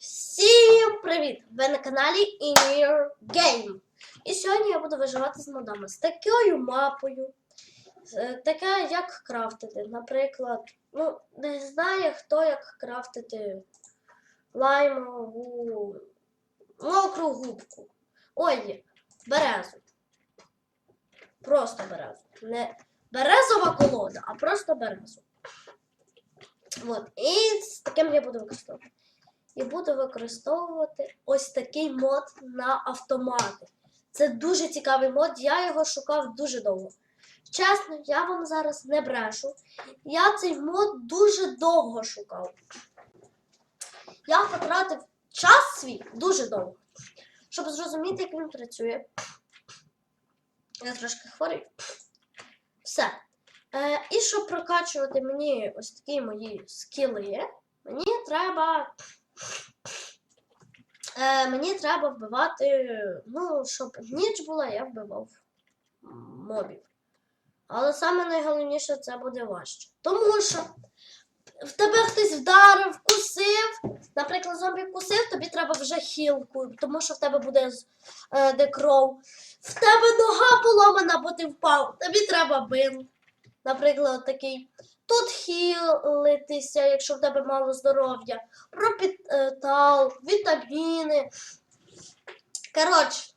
Всім привіт! Ви на каналі In Game. І сьогодні я буду виживати з модами з такою мапою. Е, Таке, як крафтити. Наприклад, ну, не знає хто як крафтити лаймову мокру губку. Ой, березу. Просто березу. Не березова колода, а просто березу. От. І з таким я буду використовувати. І буду використовувати ось такий мод на автомати. Це дуже цікавий мод, я його шукав дуже довго. Чесно, я вам зараз не брешу. Я цей мод дуже довго шукав. Я потратив час свій дуже довго, щоб зрозуміти, як він працює. Я трошки хворий. Все. Е, і щоб прокачувати мені ось такі мої скіли, мені треба. Е, мені треба вбивати. Ну, щоб ніч була, я вбивав мобів. Але саме найголовніше це буде важче. Тому що в тебе хтось вдарив, вкусив. Наприклад, зомбі вкусив, тобі треба вже хілку, тому що в тебе буде е, де кров. В тебе нога поломана, бо ти впав. Тобі треба бинт. Наприклад, такий. Тут хілитися, якщо в тебе мало здоров'я, пропітал, вітаміни. Коротше,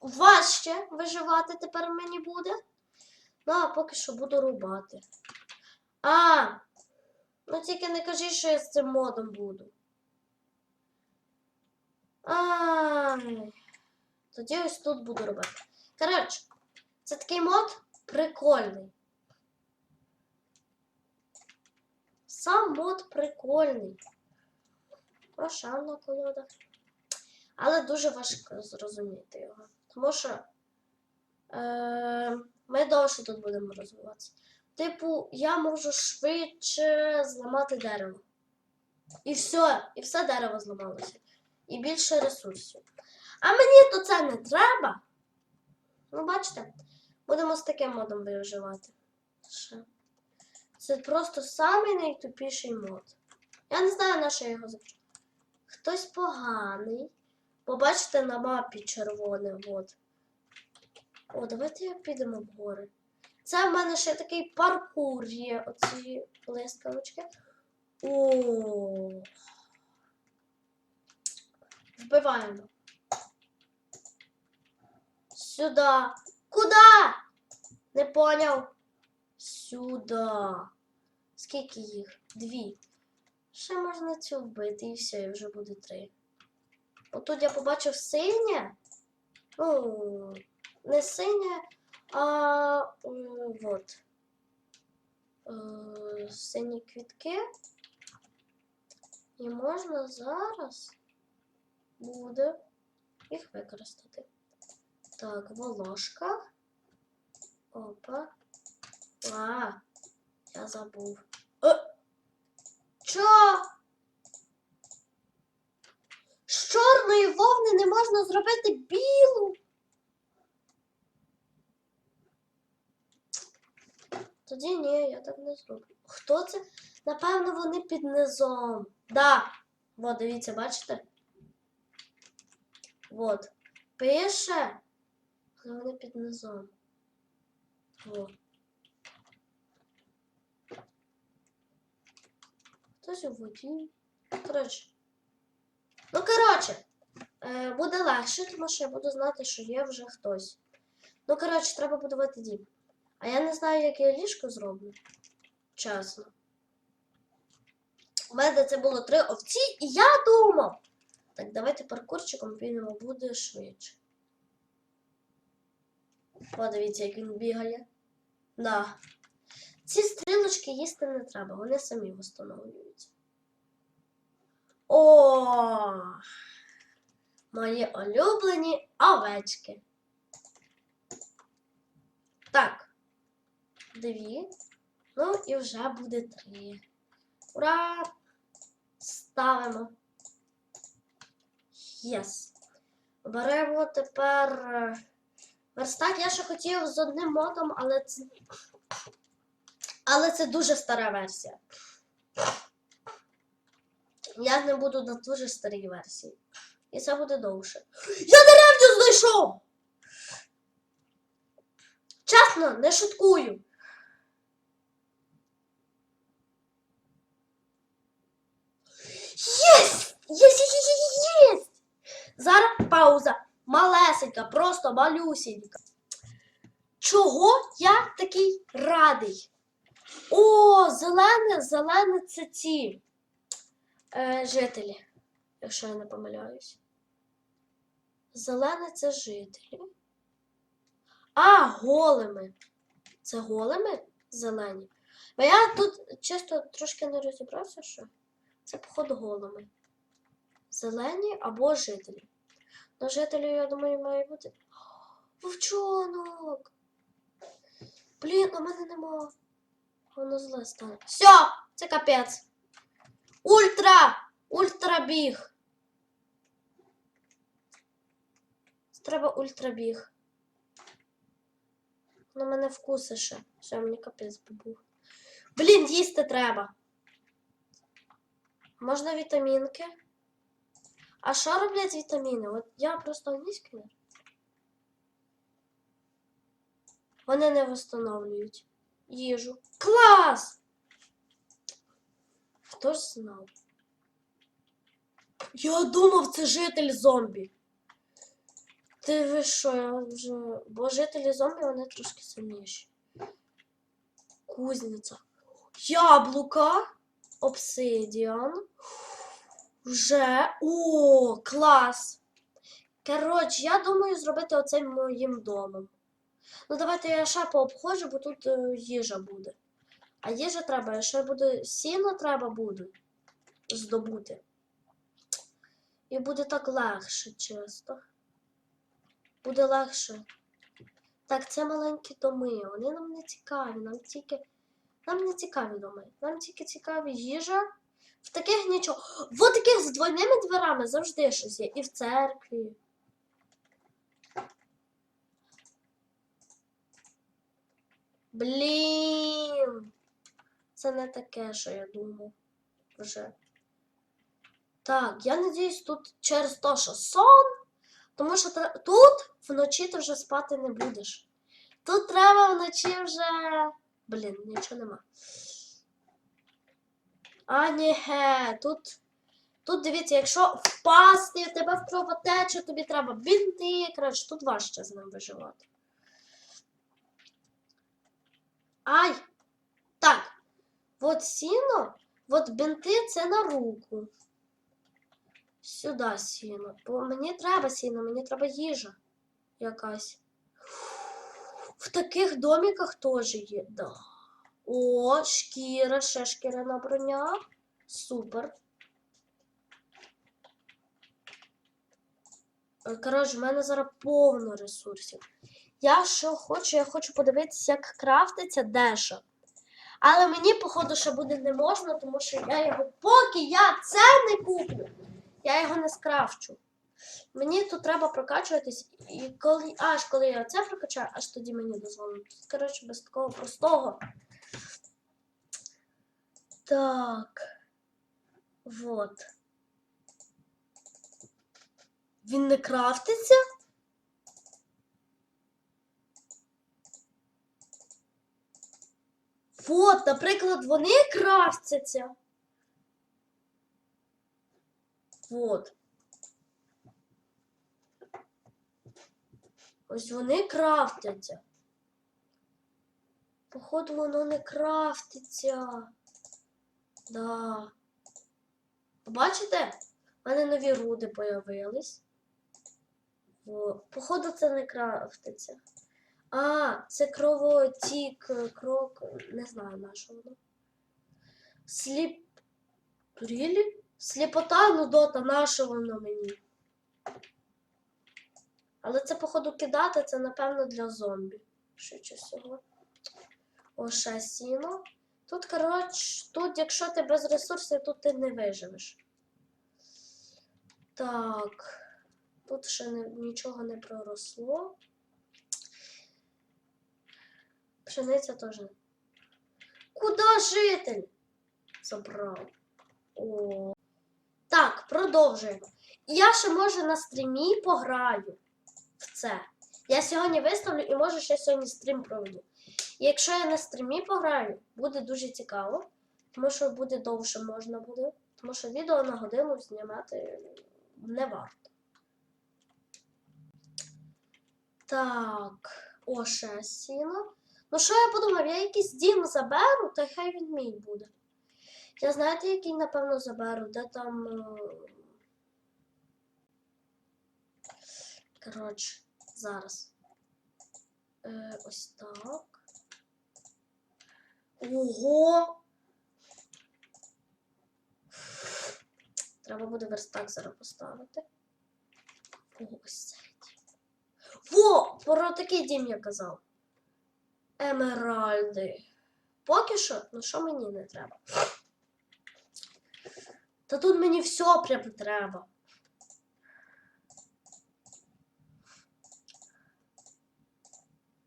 важче виживати тепер мені буде. Ну, а поки що буду рубати. А, ну тільки не кажи, що я з цим модом буду. Ай. Тоді ось тут буду робити. Коротше, це такий мод прикольний. Сам мод прикольний. Пошана колода. Але дуже важко зрозуміти його. Тому що е, ми довше тут будемо розвиватися. Типу, я можу швидше зламати дерево. І все, і все дерево зламалося. І більше ресурсів. А мені то це не треба. Ну, бачите, будемо з таким модом виживати. Ще. Це просто самий найтупіший мод. Я не знаю, на що його запишу. Хтось поганий. Побачите на мапі червоне. От. О, давайте підемо в гори. Це в мене ще такий паркур є. Оці лискавочки. О. Вбиваємо. Сюда. Куда? Не поняв. Сюда. Скільки їх? Дві. Ще можна цю вбити і все, і вже буде три. Отут я побачив синє. Ну, не синє, а м, вот. Е, Сині квітки. І можна зараз буде їх використати. Так, волошка. Опа. А, я забув. Е, Чо? З чорної вовни не можна зробити білу. Тоді ні, я так не зроблю. Хто це? Напевно, вони під низом. Да. От, дивіться, бачите? От. Пише. Але вони під низом. О. Хтось у воді. Коротше. Ну, коротше, е, буде легше, тому що я буду знати, що є вже хтось. Ну, коротше, треба будувати дім. А я не знаю, як я ліжко зроблю. Чесно. У мене це було три овці, і я думав. Так, давайте паркурчиком підемо, буде швидше. Подивіться, як він бігає. Да. Ці стрілочки їсти не треба, вони самі встановлюються. О! Мої улюблені овечки. Так. Дві. Ну і вже буде три. Ура! Ставимо. Єс. Беремо тепер е, верстак. Я ще хотів з одним модом, але це. Але це дуже стара версія. Я не буду на дуже старій версії. І це буде довше. Я деревню знайшов! Чесно, не шуткую. Єсть! Єсть, єсть, єсть! Зараз пауза. Малесенька, просто малюсенька. Чого я такий радий? О, зелене, зелене це ці е, жителі, якщо я не помиляюсь. Зелене це жителі. А, голими. Це голими зелені. Бо я тут чисто трошки не розібрався, що це походу голими. Зелені або жителі. На жителі, я думаю, має бути. Вовчонок! Блін, а мене нема. Воно зле стане. Все, це капець. Ультра! Ультрабіг. Треба ультрабіг. На мене вкуси ще. Все, мені капець би був. Блін, їсти треба. Можна вітамінки. А що роблять вітаміни? От я просто англійський. не- Вони не встановлюють їжу. Клас! Хто ж знав? Я думав, це житель зомбі. Ти ви що, я вже. Бо жителі зомбі вони трошки сильніші. Кузниця. Яблука. Обсидіан. Вже. О, клас! Коротше, я думаю зробити оце моїм домом. Ну, давайте я ще пообходжу, бо тут е, їжа буде. А їжа треба, ще буде сіно треба буде здобути. І буде так легше, чесно. Буде легше. Так, це маленькі доми. Вони нам не цікаві. Нам тільки. Нам не цікаві доми. Нам тільки цікаві їжа. В таких нічого. В таких з двойними дверами завжди щось є. І в церкві. Блін. Це не таке, що я думав. Вже. Так, я надіюсь, тут через те, що сон. Тому що тут вночі ти вже спати не будеш. Тут треба вночі вже. Блін, нічого нема. А, ні, ге, тут. Тут дивіться, якщо впасти, тебе в кровотечу, тобі треба бінти, коротше, тут важче з ним виживати. Ай! Так. От сіно, от бінти це на руку. Сюди сіно. Бо мені треба сіно, мені треба їжа якась. В таких доміках теж є. Да. О, шкіра, ще шкіряна броня. Супер. Коротше, в мене зараз повно ресурсів. Я що хочу, я хочу подивитися, як крафтиться дещо. Але мені, походу, ще буде не можна, тому що я його, поки я це не куплю, я його не скрафчу. Мені тут треба прокачуватись, і коли, аж коли я це прокачаю, аж тоді мені дозволено. Тут, коротше, без такого простого. Так. Вот. Він не крафтиться? Вот, наприклад, вони крафтяться. Вот. Ось вони крафтяться. Походу, воно не крафтиться. Да. Бачите? У мене нові руди появились. Походу, це не крафтиться. А, це кровотік, крок, не знаю на що воно. Сліп. Рілі? Сліпота, нудота, на що воно мені? Але це, походу, кидати, це, напевно, для зомбі. Швидше всього. О, ще сіно. Тут, коротше, тут, якщо ти без ресурсів, тут ти не виживеш. Так. Тут ще не, нічого не проросло. Пшениця теж. Куда житель? Забрав. О. продовжуємо. Я ще може на стрімі пограю в це. Я сьогодні виставлю і може ще сьогодні стрім проведу. І якщо я на стрімі пограю, буде дуже цікаво, тому що буде довше можна буде. Тому що відео на годину знімати не варто. Так, о, ще сіло. Ну, що я подумав, я якийсь дім заберу, та хай він мій буде. Я знаєте, який, напевно, заберу, де там. е, Коротше, зараз. Е, ось так. Ого! Треба буде верстак зараз поставити. Ось цей. Во! Про такий дім я казав. Емеральди. Поки що, ну що мені не треба. Та тут мені все прям треба.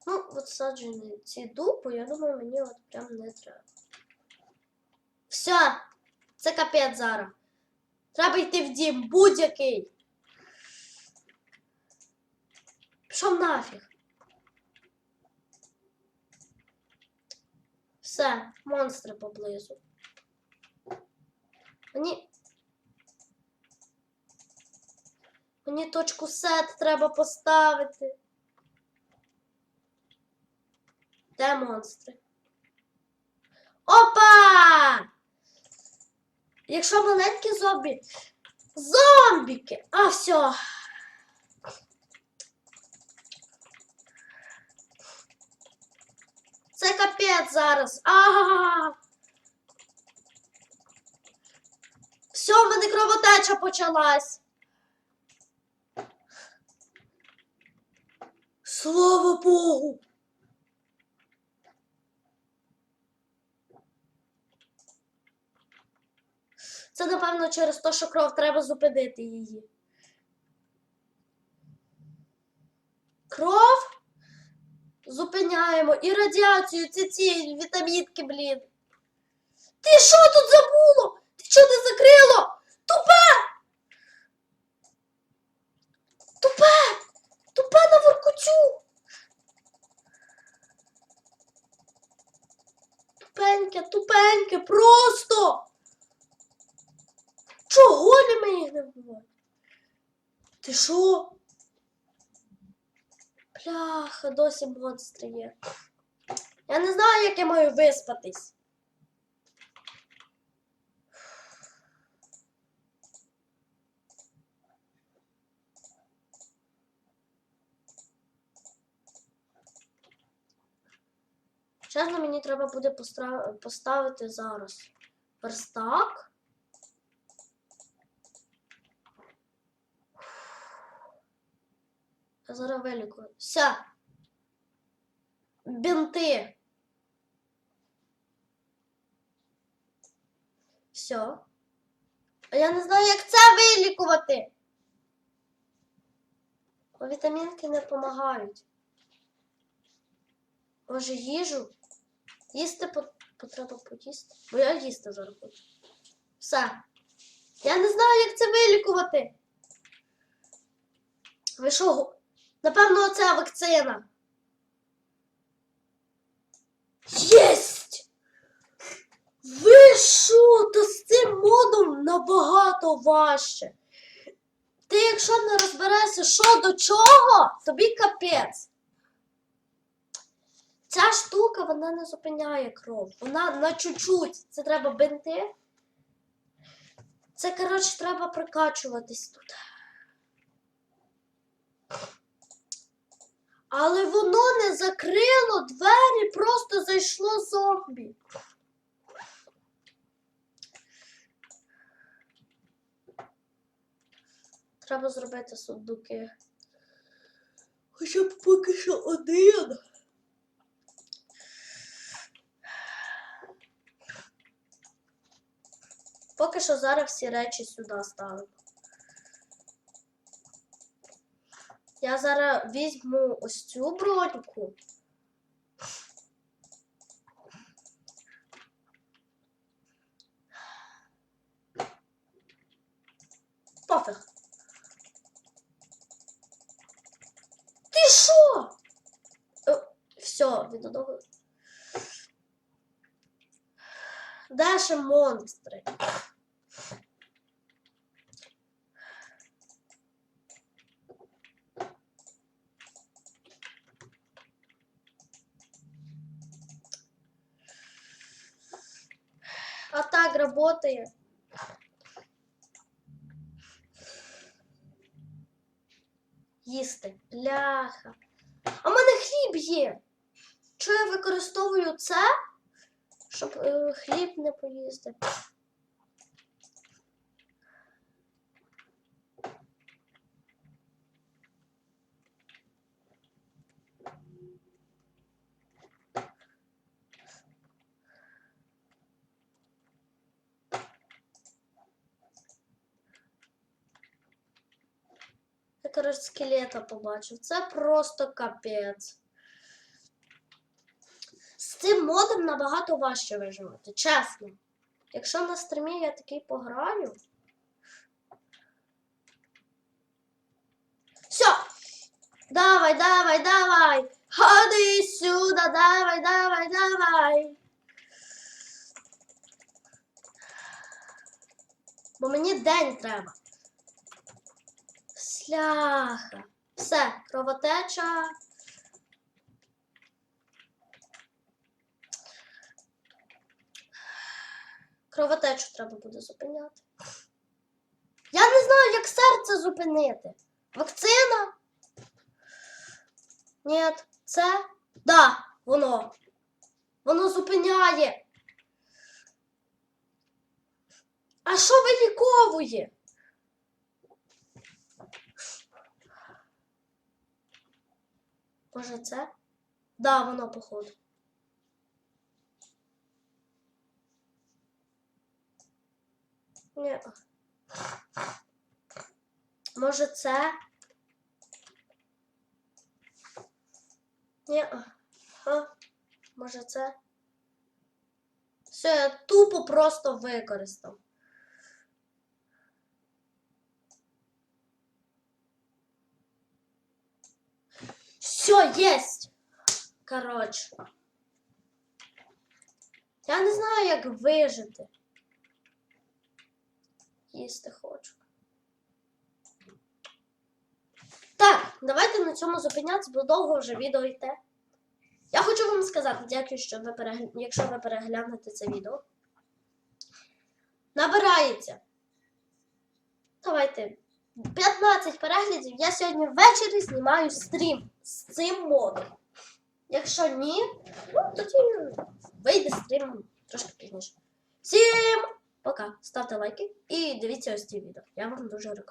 Ну, от саджені ці дупи, я думаю, мені от прям не треба. Все, це капець зараз. Треба йти в дім, будь-який. Пішов нафіг. Все, монстри поблизу. Мені. Мені точку сет треба поставити. Де монстри? Опа! Якщо маленькі зомбі. Зомбіки! А, все. Це капець зараз. Ага. Все, в мене кровотеча почалась. Слава Богу. Це, напевно, через те, що кров треба зупинити її. Кров зупиняємо і радіацію, ці ці вітамінки, блін. Ти що тут забуло? Ти що не закрило? Тупе! Тупе! Тупе на воркучу! Тупеньке, тупеньке, просто! Чого не ми їх не вбиваємо? Ти що? Бляха, досі монстри є. Я не знаю, як я маю виспатись. Чесно, мені треба буде поставити зараз верстак. Я зараз. Все. Бінти. Все. А я не знаю, як це вилікувати. Бо вітамінки не допомагають. Може, їжу? Їсти по- потреба поїсти. Бо я їсти зараз хочу. Все. Я не знаю, як це вилікувати. Ви що? Напевно, оця вакцина. Єсть! Ви що? То з цим модом набагато важче. Ти, якщо не розберешся, що до чого, тобі капець. Ця штука вона не зупиняє кров. Вона на чуть-чуть. Це треба бинти. Це, коротше, треба прикачуватись тут. Але воно не закрило двері, просто зайшло зомбі. Треба зробити сундуки. Хоча б поки що один. Поки що зараз всі речі сюди ставимо. Я зараз візьму ось цю броньку. Пофиг. Ти що? Все, він одного. Дальше монстри. А так работає. Їсти. Бляха. А в мене хліб є. Що я використовую це, щоб е, хліб не поїсти? Коротше, скелета побачив. Це просто капець. З цим модом набагато важче виживати, чесно. Якщо на стрімі я такий пограю. Все! Давай, давай, давай! Ходи сюди, давай, давай, давай! Бо мені день треба. Сляха. Все, кровотеча. Кровотечу треба буде зупиняти. Я не знаю, як серце зупинити. Вакцина? Ні, це? Да, воно. Воно зупиняє. А що виліковує? Може це? Да, воно походу. Ні. Може це? Ні. А, може це? Все, я тупо просто використав. Все, есть. Коротше. Я не знаю, як вижити. Їсти хочу. Так, давайте на цьому зупинятися, бо довго вже відео йде. Я хочу вам сказати, дякую, що ви перегля... якщо ви переглянете це відео. Набирається. Давайте 15 переглядів. Я сьогодні ввечері знімаю стрім з цим модом. Якщо ні, ну тоді вийде стрім трошки пізніше. Всім пока! Ставте лайки і дивіться ось ці відео. Я вам дуже рекомендую.